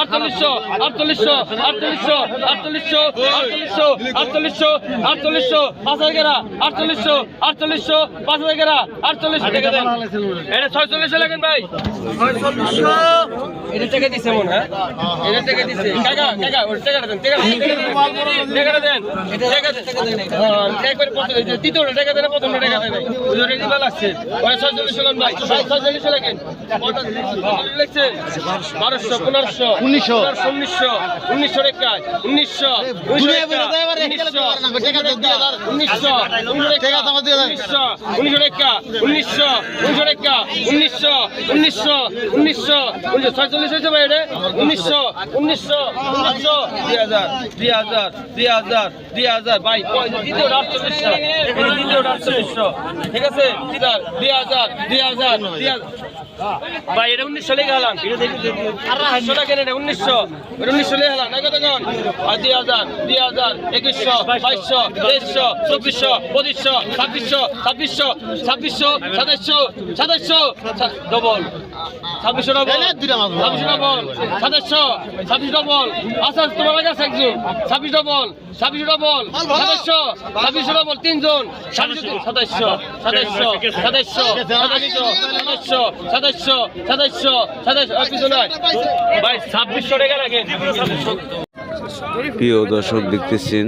আটচল্লিশশো আটচল্লিশশো আটচল্লিশশো আটচল্লিশশো আটচল্লিশশো আটচল্লিশশো আটচল্লিশশো পাঁচ হাজার আটচল্লিশশো আটচল্লিশশো পাঁচ হাজার আটচল্লিশশো টাকা দেন। এটা ছয়চল্লিশশো লাগেন ভাই। এটা টাকা দিছে মনে হয়। এটা টাকা দিছে। কাকা কাকা ওর টাকাটা দেন টাকাটা দেন টাকাটা দেন। টাকা দেন হ্যাঁ, একবার প্রথম তৃতীয়টা টাকা দেন প্রথমটা টাকা দেন রেডি মাল ছয়চল্লিশশো লাগান ভাই। ছয়চল্লিশশো লাগেন বারোশো পনেরোশো। উনিশশো। উনিশশো। উনিশশো। টাকা উনিশশো। উনিশশো। উনিশশো। উনিশশো। উনিশশো টাকা উনিশশো। উনিশশো টাকা উনিশশো। উনিশশো। উনিশশো। উনিশশো। ছয়চল্লিশ হয়েছে ভাই এটা? উনিশশো। উনিশশো। উনিশশো। দুই হাজার। দুই হাজার। দুই হাজার। দুই হাজার। ভাই দ্বিতীয়টা আটচল্লিশশো দ্বিতীয়টা আটচল্লিশশো ঠিক আছে? দুই হাজার। দুই হাজার। দুই হাজার। ভাই, এটা উনিশশো লেগে হলাম। আটশো টাকা এটা উনিশশো? এটা উনিশশো লেগে হলাম। না কত কন আর দুই হাজার দুই হাজার, একুশশো, বাইশশো, তেইশশো, চব্বিশশো, পঁচিশশো, ছাব্বিশশো ছাব্বিশশো ছাব্বিশশো সাতাশশো সাতাশশো ডবল। ছাব্বিশশো ডবল। ছাব্বিশশো ডবল। সাতাইশশো ছাব্বিশ ডবল। আচ্ছা তোমার কাছে আছে একজন। ছাব্বিশ ডবল। ছাব্বিশ ডবল। সাতাইশশো ছাব্বিশশো ডবল তিনজন। সাতাইশশো সাতাইশশো সাতাইশশো সাতাইশশো সাতাইশশো সাতাইশশো সাতাইশশো সাতাইশশো সাতাইশশো পিছনে ভাই ছাব্বিশশো টাকা লাগে। প্রিয় দর্শক দেখতেছেন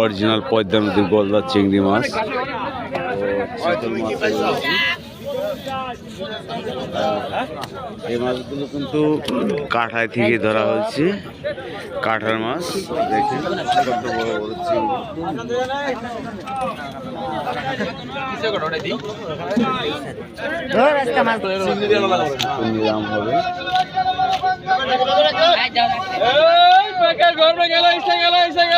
অরিজিনাল পদ্মা নদীর গলদা চিংড়ি মাছ। এই মাছগুলো কিন্তু কাঠায় থেকে ধরা হয়েছে। কাঠার মাছ, দেখেন বড় বড় চিংড়ি। নিলাম হবে। গেল গেল।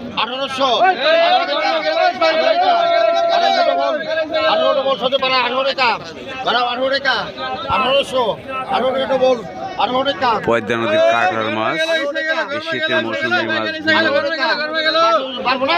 আঠারোশো আঠারো ডবল সতে পারা আঠারো টাকা বাড়াও আঠারো টাকা আঠারোশো আঠারো টাকা ডবল পদ্মা নদীর কাঁকড়ার মাছ শীতের মৌসুমে মাছ মাছগুলো পারব না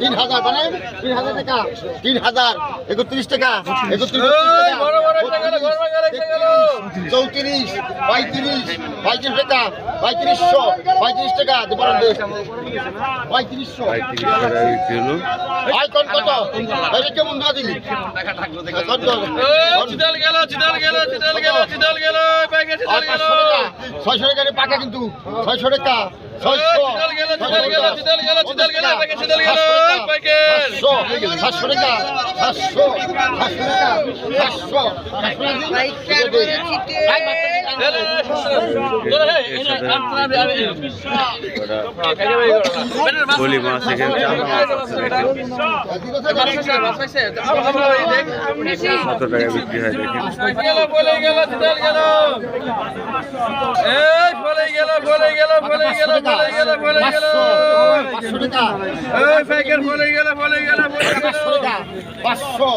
তিন হাজার মানে তিন হাজার টাকা তিন হাজার একত্রিশ টাকা একত্রিশ চৌত্রিশ পঁয়ত্রিশ পঁয়ত্রিশ টাকা পঁয়ত্রিশশো পঁয়ত্রিশ টাকা পঁয়ত্রিশশো। আয় কত? কত কেমন না দিলি? ছয়শো টাকা পাকা কিন্তু ছয়শো টাকা। বলি মাছ এখানে চাপ মাছ আছে কত টাকা বিক্রি হয় দেখেন পাঁচশো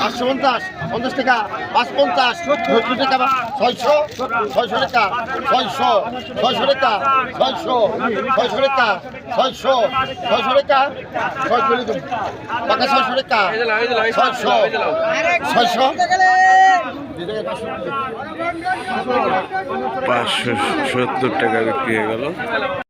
পাঁচশো পঞ্চাশ পঞ্চাশ টাকা পাঁচ পঞ্চাশ ছয়শো ছয়শো টাকা ছয়শো ছয়শো টাকা ছয়শো ছয়শো টাকা ছয়শো ছয়শো টাকা ছয়শো টাকা ছয়শো টাকা ছয়শো ছয়শো। পাঁচশো সত্তর টাকা বিক্রি হয়ে গেল।